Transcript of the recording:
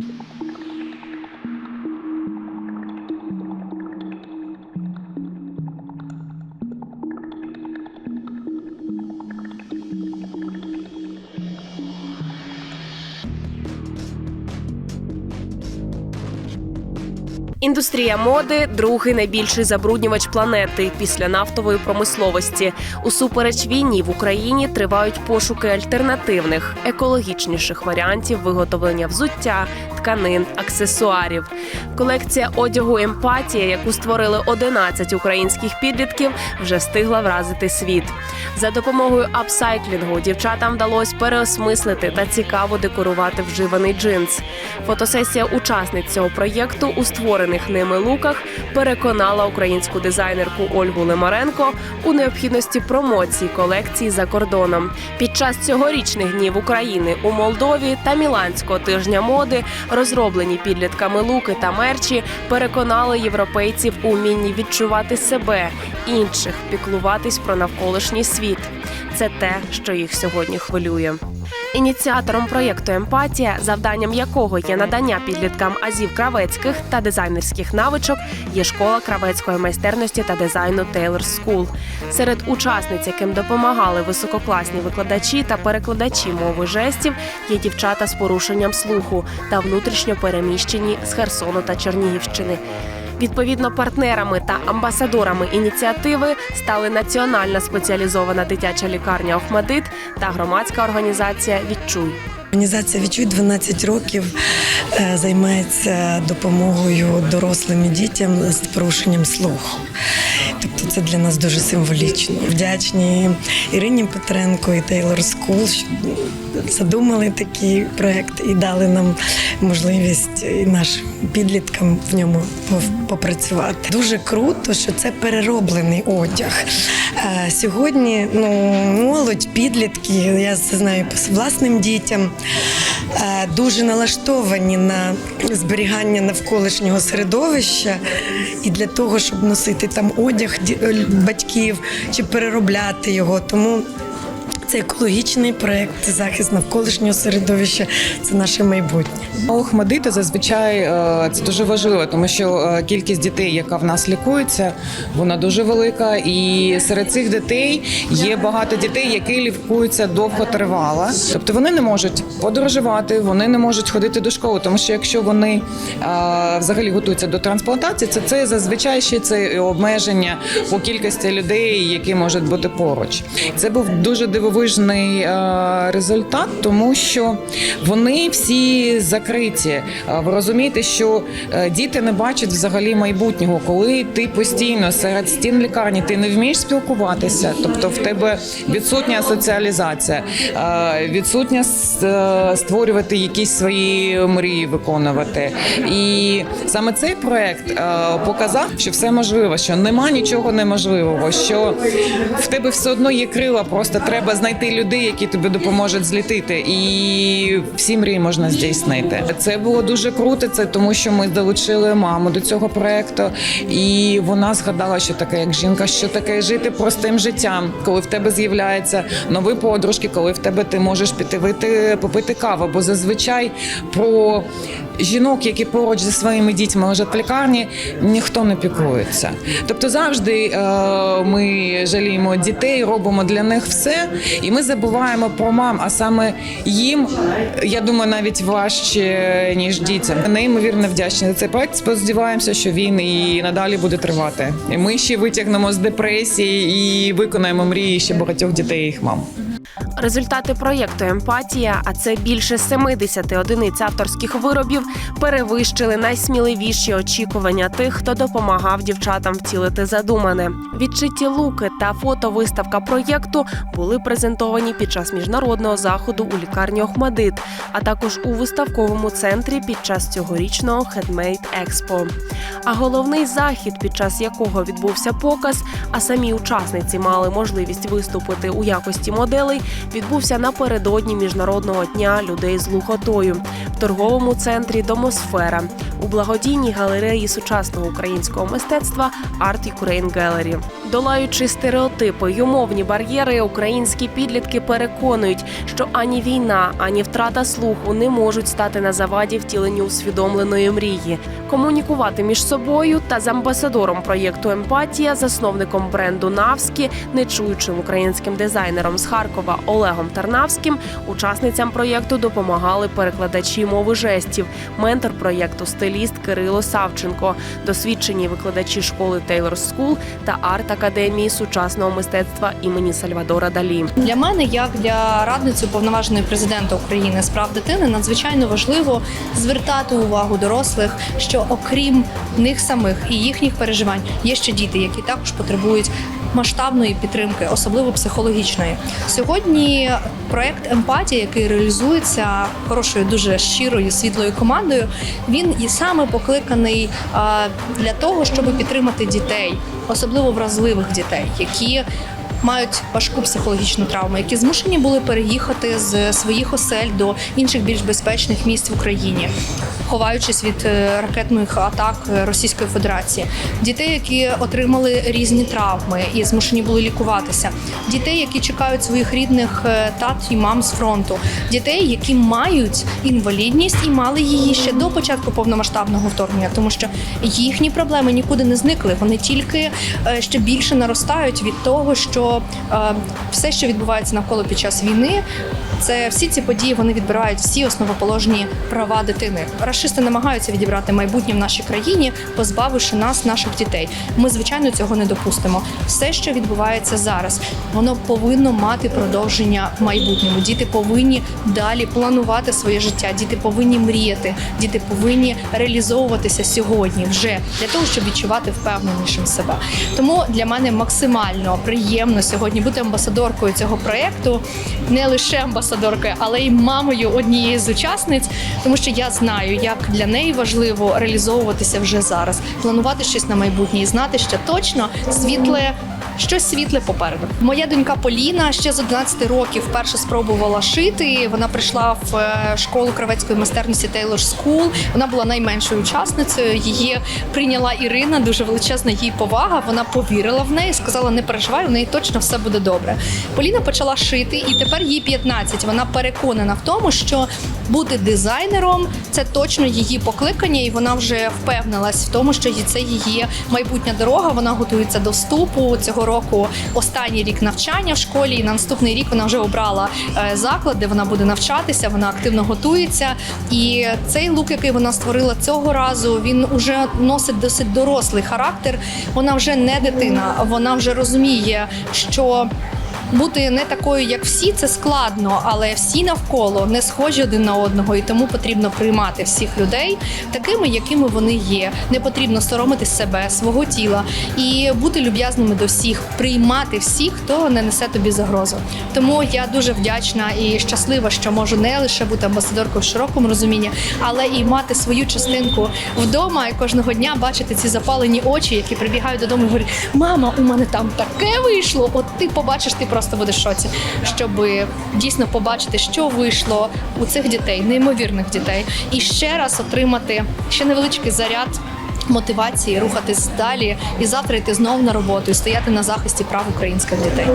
you Індустрія моди другий найбільший забруднювач планети після нафтової промисловості. Усупереч війні в Україні тривають пошуки альтернативних, екологічніших варіантів виготовлення взуття, тканин, аксесуарів. Колекція одягу Емпатія, яку створили 11 українських підлітків, вже встигла вразити світ. За допомогою апсайклінгу дівчатам вдалося переосмислити та цікаво декорувати вживаний джинс. Фотосесія учасниць цього проєкту у створених ними луках переконала українську дизайнерку Ольгу Лемаренко у необхідності промоції колекції за кордоном. Під час цьогорічних днів України у Молдові та Міланського тижня моди розроблені підлітками луки та мерчі переконали європейців у вмінні відчувати себе, інших, піклуватись про навколишній світ. Це те, що їх сьогодні хвилює. Ініціатором проєкту Емпатія, завданням якого є надання підліткам азів кравецьких та дизайнерських навичок, є школа кравецької майстерності та дизайну Taylor School. Серед учасниць, яким допомагали висококласні викладачі та перекладачі мови жестів, є дівчата з порушенням слуху та внутрішньо переміщені з Херсону та Чернігівщини. Відповідно, партнерами та амбасадорами ініціативи стали Національна спеціалізована дитяча лікарня Охмадит та громадська організація Відчуй. Організація «Відчуй» 12 років е, займається допомогою дорослим і дітям з порушенням слуху. Тобто це для нас дуже символічно. Вдячні Ірині Петренко і Taylor School, що задумали такий проект і дали нам можливість і нашим підліткам в ньому попрацювати. Дуже круто, що це перероблений одяг. Е, Сьогодні ну, молодь, підлітки, я це знаю по власним дітям, дуже налаштовані на зберігання навколишнього середовища і для того, щоб носити там одяг е, батьків чи переробляти його. Тому це екологічний проект, захист навколишнього середовища, це наше майбутнє. Охмадити зазвичай е, це дуже важливо, тому що е, кількість дітей, яка в нас лікується, вона дуже велика. І серед цих дітей є багато дітей, які лікуються довготривало. Тобто вони не можуть подорожувати, вони не можуть ходити до школи, тому що якщо вони е, взагалі готуються до трансплантації, це, це зазвичай ще це обмеження по кількості людей, які можуть бути поруч. Це був дуже дивовижний е, результат, тому що вони всі закриті. Е, Ви розумієте, що е, діти не бачать взагалі майбутнього, коли ти постійно серед стін лікарні ти не вмієш спілкуватися, тобто в тебе відсутня соціалізація, відсутня створювати якісь свої мрії, виконувати. І саме цей проект показав, що все можливо, що нема нічого неможливого, що в тебе все одно є крила, просто треба знайти людей, які тобі допоможуть злітити, і всі мрії можна здійснити. Це було дуже круто. Це тому, що ми долучили маму до цього проекту, і вона згадала, що таке як жінка, що таке жити простим життям, коли в тебе з'являються нові подружки, коли в тебе ти можеш піти вийти попити каву. Бо зазвичай про жінок, які поруч зі своїми дітьми лежать в лікарні, ніхто не піклується. Тобто завжди е, ми жаліємо дітей, робимо для них все, і ми забуваємо про мам. А саме їм, я думаю, навіть важче ніж дітям. Неймовірно вдячні за цей проект. Сподіваємося, що він і надалі буде тривати. І ми ще витягнемо з депресії і виконаємо мрії ще багатьох дітей і їх мам. Результати проєкту Емпатія, а це більше 70 одиниць авторських виробів, перевищили найсміливіші очікування тих, хто допомагав дівчатам втілити задумане. Відчиті луки та фотовиставка проєкту були презентовані під час міжнародного заходу у лікарні Охмадит, а також у виставковому центрі під час цьогорічного Handmade Expo. А головний захід, під час якого відбувся показ, а самі учасниці мали можливість виступити у якості моделей, відбувся напередодні міжнародного дня людей з глухотою в торговому центрі Домосфера у благодійній галереї сучасного українського мистецтва Art Ukraine Gallery. Долаючи стереотипи й умовні бар'єри, українські підлітки переконують, що ані війна, ані втрата слуху не можуть стати на заваді втіленню усвідомленої мрії. Комунікувати між собою та з амбасадором проєкту Емпатія, засновником бренду Навскі, нечуючим українським дизайнером з Харкова Олегом Тарнавським, учасницям проєкту допомагали перекладачі мови жестів, ментор проєкту стиліст Кирило Савченко, досвідчені викладачі школи Taylor School та арт-академії сучасного мистецтва імені Сальвадора Далі. Для мене, як для радниці уповноваженої президента України з прав дитини, надзвичайно важливо звертати увагу дорослих, що окрім них самих і їхніх переживань є ще діти, які також потребують масштабної підтримки, особливо психологічної. Сьогодні проект Емпатія, який реалізується хорошою, дуже щирою світлою командою, він і саме покликаний для того, щоб підтримати дітей, особливо вразливих дітей, які мають важку психологічну травму, які змушені були переїхати з своїх осель до інших більш безпечних місць в Україні, ховаючись від е, ракетних атак Російської Федерації, дітей, які отримали різні травми і змушені були лікуватися, дітей, які чекають своїх рідних е, тат і мам з фронту, дітей, які мають інвалідність і мали її ще до початку повномасштабного вторгнення, тому що їхні проблеми нікуди не зникли. Вони тільки е, ще більше наростають від того, що е, все, що відбувається навколо під час війни, це всі ці події вони відбирають всі основоположні права дитини. Рашисти намагаються відібрати майбутнє в нашій країні, позбавивши нас, наших дітей. Ми звичайно цього не допустимо. Все, що відбувається зараз, воно повинно мати продовження в майбутньому. Діти повинні далі планувати своє життя. Діти повинні мріяти, діти повинні реалізовуватися сьогодні вже для того, щоб відчувати впевненішим себе. Тому для мене максимально приємно сьогодні бути амбасадоркою цього проєкту, не лише амбасадоркою, але й мамою однієї з учасниць, тому що я знаю, як для неї важливо реалізовуватися вже зараз, планувати щось на майбутнє і знати, що точно світле. Щось світле попереду. Моя донька Поліна ще з 11 років вперше спробувала шити. Вона прийшла в е, школу кравецької майстерності Taylor School. Вона була найменшою учасницею. Її прийняла Ірина, дуже величезна їй повага. Вона повірила в неї, сказала: не переживай, у неї точно все буде добре. Поліна почала шити, і тепер їй 15. Вона переконана в тому, що бути дизайнером це точно її покликання, і вона вже впевнилась в тому, що це її майбутня дорога. Вона готується до вступу цього року. Останній рік навчання в школі. І на наступний рік вона вже обрала е, заклад, де вона буде навчатися. Вона активно готується. І цей лук, який вона створила цього разу, він уже носить досить дорослий характер. Вона вже не дитина, вона вже розуміє, що бути не такою, як всі, це складно, але всі навколо не схожі один на одного, і тому потрібно приймати всіх людей такими, якими вони є. Не потрібно соромити себе, свого тіла і бути люб'язними до всіх, приймати всіх, хто не несе тобі загрозу. Тому я дуже вдячна і щаслива, що можу не лише бути амбасадоркою в широкому розумінні, але і мати свою частинку вдома і кожного дня бачити ці запалені очі, які прибігають додому і говорять: Мама, у мене там таке вийшло. От ти побачиш, ти просто будеш в шоці, щоб дійсно побачити, що вийшло у цих дітей, неймовірних дітей, і ще раз отримати ще невеличкий заряд. Мотивації рухатись далі і завтра йти знову на роботу і стояти на захисті прав українських дітей.